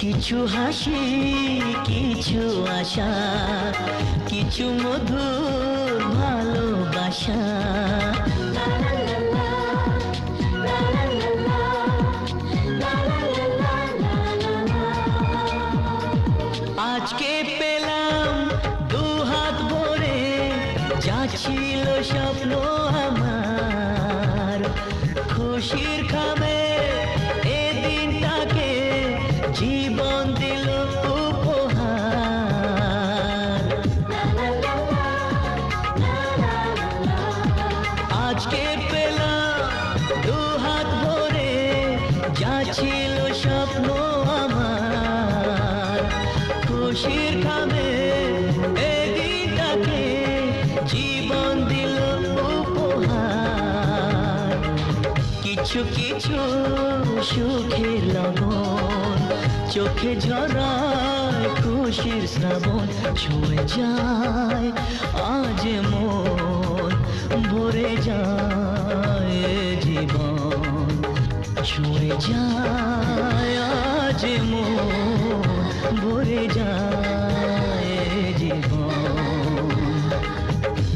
কিছু হাসি, কিছু আশা, কিছু মধুর ভালোবাসা। আজকে পেলাম দু হাত ভরে, যা ছিল স্বপ্ন আমার। খুশির খাবে কিছু কিছু সুখের লবণ চোখে ঝরায় খুশির শ্রাবণ, ছুঁয়ে যায় আজ মন, ভরে যায় জীবন, ছুঁয়ে যায় আজ মন, ভরে যায়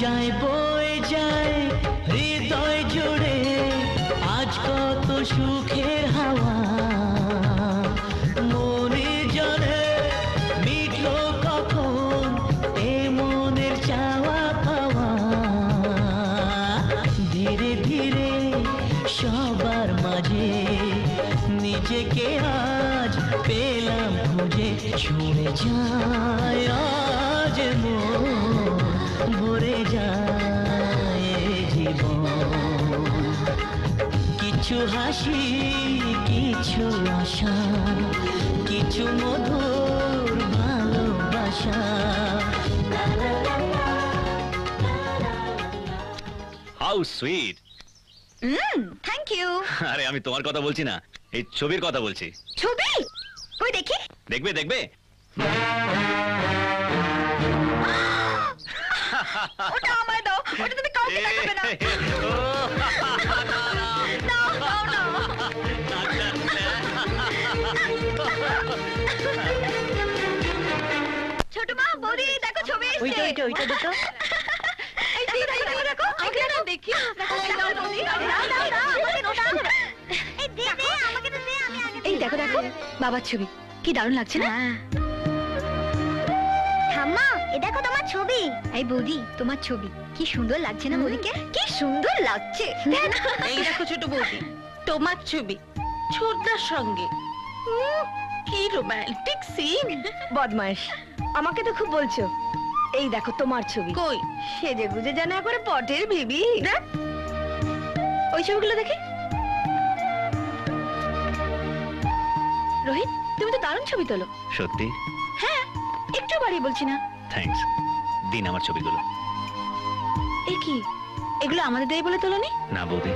যায় বয়ে যায় হাসি কিছু আশা কিছু মধুর ভালোবাসা। How sweet hmm thank you আরে আমি তোমার কথা বলছি না এই ছবির কথা বলছি। ছবি? কই দেখি? দেখবে দেখবে? ওটা আমায় দাও ওটা তুমি কাউকে দেখাবে না। ওইটা, ওইটা, ওইটা দেখো। এই দেখো দেখো দেখো আমাকে দাও দেখি দাও বৌদি দাও দাও দাও আমাকে দাও এই দে দে আমাকে তো দে আমি আগে এই দেখো দেখো বাবার ছবি। কি দারুণ লাগছে না? ঠাম্মা এ দেখো তোমার ছবি। এই বৌদি তোমার ছবি। কি সুন্দর লাগছে না বৌদিকে? কি সুন্দর লাগছে। এই দেখো ছোট বৌদি তোমার ছবি। ছোটদার সঙ্গে। কি রোমান্টিক সিন বদমাইশ আমাকে তো খুব বলছো। এই দেখো তোমার ছবি। কই? সেজে গুজে জানা করে পটের ভিবি ওই ছবিগুলো দেখি। রোহিত তুমি তো দারুণ ছবি তোলো। সত্যি? হ্যাঁ একটু বাড়িয়ে বলছি না। থ্যাঙ্কস দিন আমার ছবিগুলো। এ কি? এগুলো আমাদের দেয় বলে তোলনি? না বৌদি।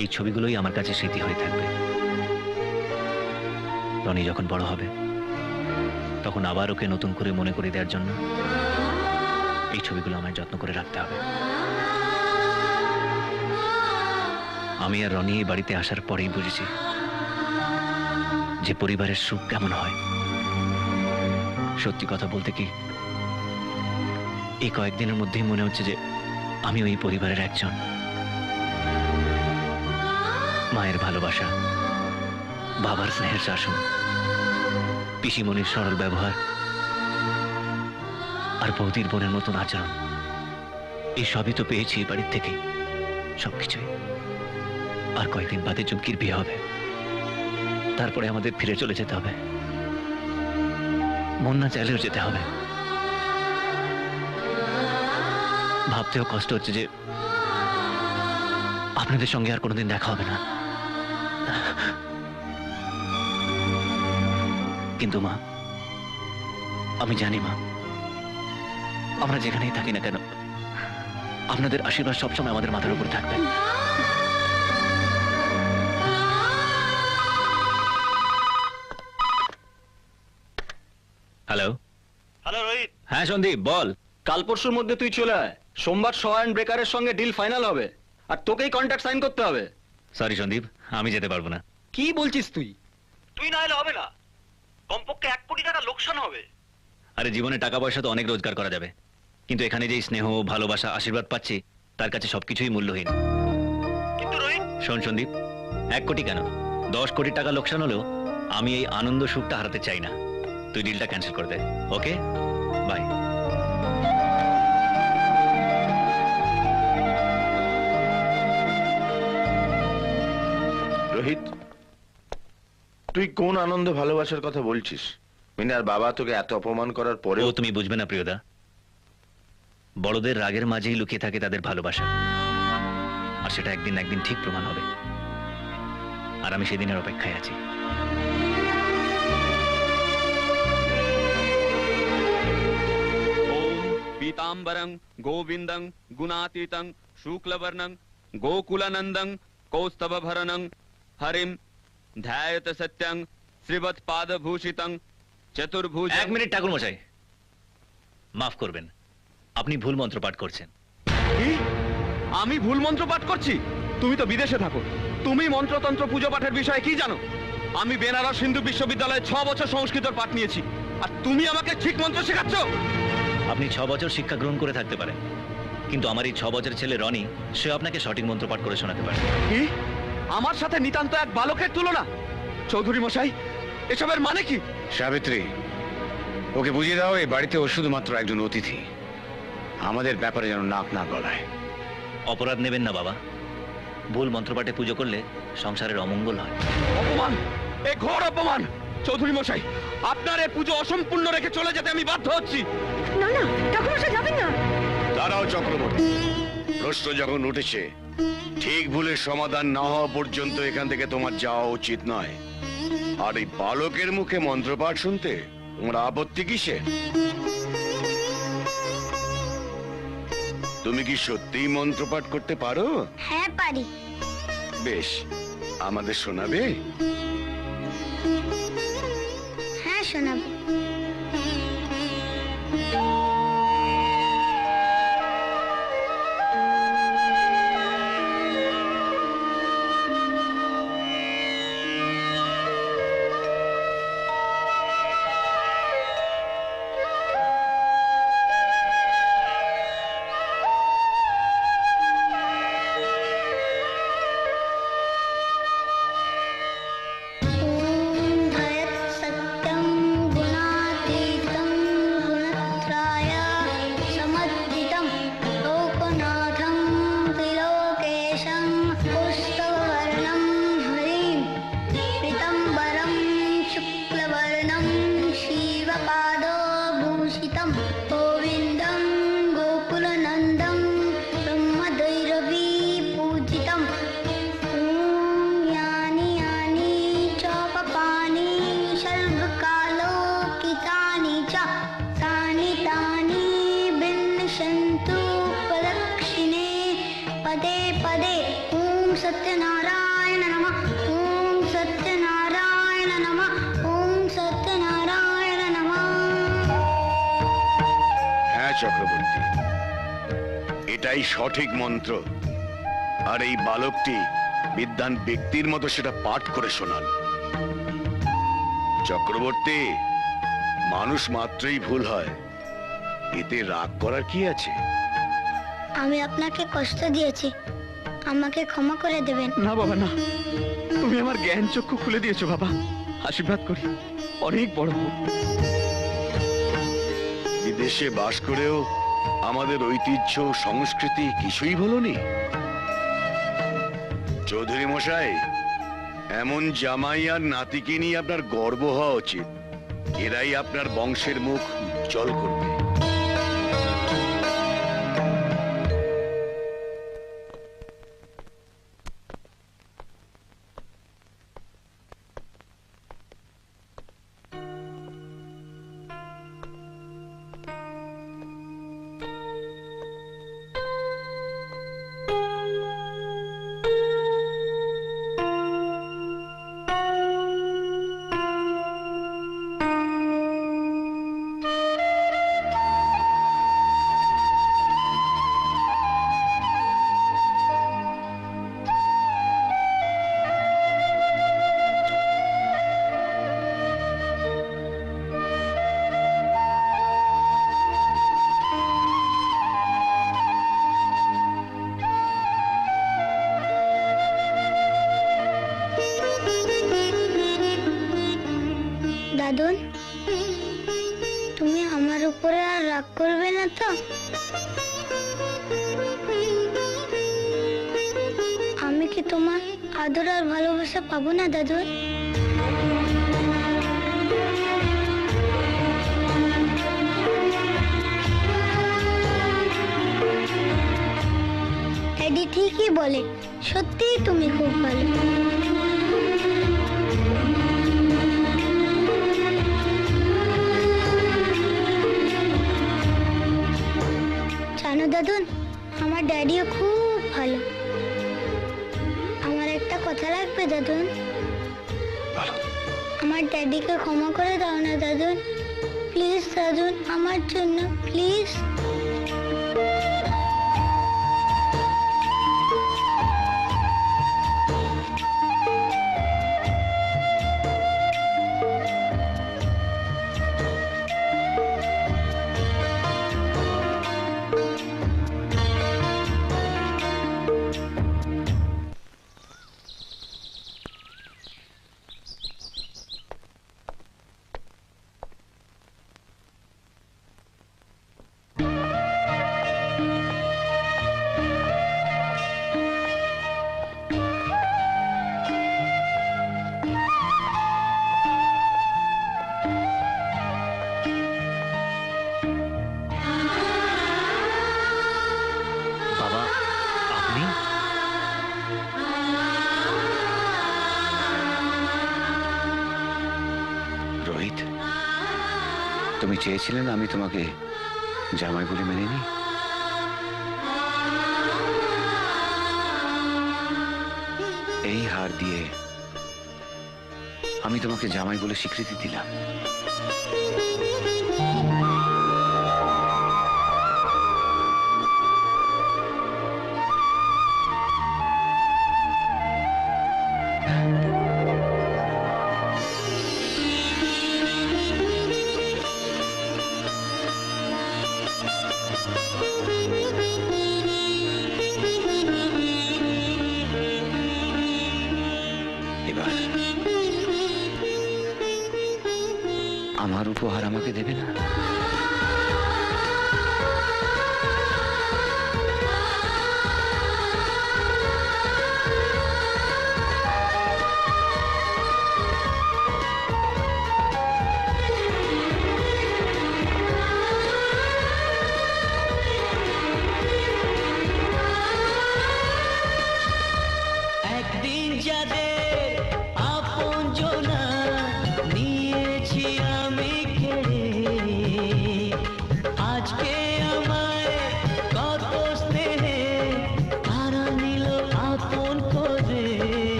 এই ছবিগুলোই আমার কাছে স্মৃতি হয়ে থাকবে। রনি যখন বড় হবে তখন আবার ওকে নতুন করে মনে করে দেওয়ার জন্য এই ছবিগুলো আমায় যত্ন করে রাখতে হবে। আমি আর রনি এই বাড়িতে আসার পরেই বুঝেছি যে পরিবারের সুখ কেমন হয়। সত্যি কথা বলতে কি, এই কয়েকদিনের মধ্যেই মনে হচ্ছে যে আমি ওই পরিবারের একজন। মায়ের ভালোবাসা, বাবার স্নেহের শাসন। পিসিমণির সরল ব্যবহার আর বৌদির বোনের মতন আচরণ, এই সবই তো পেয়েছি বাড়ির থেকে। সবকিছুই। আর কয়েকদিন বাদে চুমকির বিয়ে হবে। তারপরে আমাদের ফিরে চলে যেতে হবে। মন না চাইলেও যেতে হবে। ভাবতেও কষ্ট হচ্ছে যে আপনাদের সঙ্গে আর কোনোদিন দেখা হবে না। কিন্তু মা আমি জানি মা আমরা যেখানেই থাকি না কেন আপনাদের আশীর্বাদ সবসময় আমাদের মাথার উপর থাকবে। হ্যালো হ্যালো রোহিত হ্যাঁ সন্দীপ বল। কাল পরশুর মধ্যে তুই চলে আয়। সোমবার সহায়ন ব্রেকারের সঙ্গে ডিল ফাইনাল হবে। আর তোকেই কন্ট্রাক্ট সাইন করতে হবে। সরি সন্দীপ আমি যেতে পারব না। কি বলছিস তুই? তুই না এলে হবে না। কমপক্ষে এক কোটি টাকা লোকসান হবে। আরে জীবনে টাকা পয়সা তো অনেক রোজগার করা যাবে। কিন্তু এখানে যেই স্নেহ ভালোবাসা আশীর্বাদ পাচ্ছি তার কাছে সবকিছুই মূল্যহীন। কিন্তু রোহিত শোন সন্দীপ এক কোটি কেন? দশ কোটি টাকা লোকসান হলেও আমি এই আনন্দ সুখটা হারাতে চাই না। তুই ডিলটা ক্যান্সেল করে দে ওকে? বাই রোহিত তুই কোন আনন্দ ভালোবাসার কথা বলছিস মিনার বাবা তোকে এত অপমান করার ও পরেও তুমি বুঝবে না প্রিয়দা বড়দের রাগের মাঝেই লুকিয়ে থাকে তাদের ভালোবাসা আর সেটা একদিন না একদিন ঠিক প্রমাণ হবে আর আমি সেদিনের অপেক্ষায় আছি ॐ पीताम्बरं गोविन्दं गुणातीतं शुक्लवर्णं गोकुलनन्दं कौस्तभभरणं हरिं ধ্যায়ত সত্যং শ্রীবৎ পাদভূষিতং চতুর্ভুজ এক মিনিট ঠাকুর মশাই মাফ করবেন আপনি ভুল মন্ত্র পাঠ করছেন। আমি ভুল মন্ত্র পাঠ করছি? তুমি তো বিদেশে থাকো। তুমি মন্ত্রতন্ত্র পুজো পাঠের বিষয়ে কি জানো? আমি বেনারস হিন্দু বিশ্ববিদ্যালয়ে ছ বছর সংস্কৃতর পাঠ নিয়েছি। আর তুমি আমাকে ঠিক মন্ত্র শেখাচ্ছ? আপনি ছ বছর শিক্ষা গ্রহণ করে থাকতে পারেন। কিন্তু আমার এই ছ বছর ছেলে রনি সে আপনাকে সঠিক মন্ত্র পাঠ করে শোনাতে পারে। আমার সাথে নিতান্ত এক বালকের তুলনা। চৌধুরী মশাই এসবের মানে কি? সাবিত্রী ওকে বুঝিয়ে দাও এই বাড়িতে ও শুধুমাত্র একজন অতিথি। আমাদের ব্যাপারে যেন নাক না গলায়। অপরাধ নেবেন না বাবা। ভুল মন্ত্রপাঠে পুজো করলে সংসারের অমঙ্গল হয়। অপমান! এ ঘোর অপমান! চৌধুরী মশাই আপনার এই পুজো অসম্পূর্ণ রেখে চলে যেতে আমি বাধ্য হচ্ছি। না না ঠাকুরমশাই যাবেন না। দাঁড়াও চক্রবর্তী। প্রশ্ন যখন উঠেছে ঠিক ভুলের সমাধান না হওয়া পর্যন্ত এখান থেকে তোমার যাওয়া উচিত নয়। আর এই বালকের মুখে মন্ত্রপাঠ শুনতে তোমার আপত্তি কিসে তুমি কি সত্যিই মন্ত্রপাঠ করতে পারো? হ্যাঁ পারি। বেশ আমাদের শোনাবে? হ্যাঁ শোনাবো। पदे पदे ॐ सत्यनारायण नमः ॐ सत्यनारायण नमः ॐ सत्यनारायण नमः হ্যাঁ চক্রবর্তী এটাই সঠিক মন্ত্র আর এই বালকটি বিদ্যান ব্যক্তির মতো সেটা পাঠ করে শোনান চক্রবর্তী মানুষ মাত্রই ভুল হয় এতে রাগ করার কি আছে আমি আপনাকে কষ্ট দিয়েছি। আমাকে ক্ষমা করে দেবেন। না বাবা না। তুমি আমার জ্ঞান চক্ষু খুলে দিয়েছ বাবা। আশীর্বাদ করি। অনেক বড় হোক। বিদেশে বাস করেও আমাদের ঐতিহ্য সংস্কৃতি কিছুই ভুলনি। চৌধুরী মশাই এমন জামাই আর নাতিকে নিয়ে আপনার গর্ব হওয়া উচিত। এরাই আপনার বংশের মুখ জল করবে। দাদুন তুমি আমার উপরে আর রাগ করবে না তো? আমি কি তোমার আদর আর ভালোবাসা পাবো না এডি ঠিকই বলে, সত্যিই তুমি খুব ভালো। দাদুন আমার ড্যাডিও খুব ভালো। আমার একটা কথা লাগবে দাদুন? আমার ড্যাডিকে ক্ষমা করে দাও না দাদুন। প্লিজ দাদুন আমার জন্য প্লিজ তুমি চেয়েছিলেন আমি তোমাকে জামাই বলে মেনে নি এই হার দিয়ে আমি তোমাকে জামাই বলে স্বীকৃতি দিলাম। উপহার আমাকে দেবে না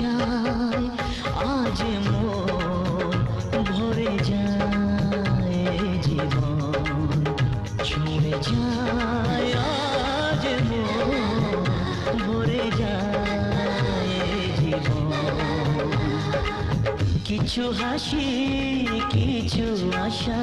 যায় আজ মন ভরে যায়, জীবন ছুঁয়ে যায়। ভরে যায়, জীবন। কিছু হাসি, কিছু আশা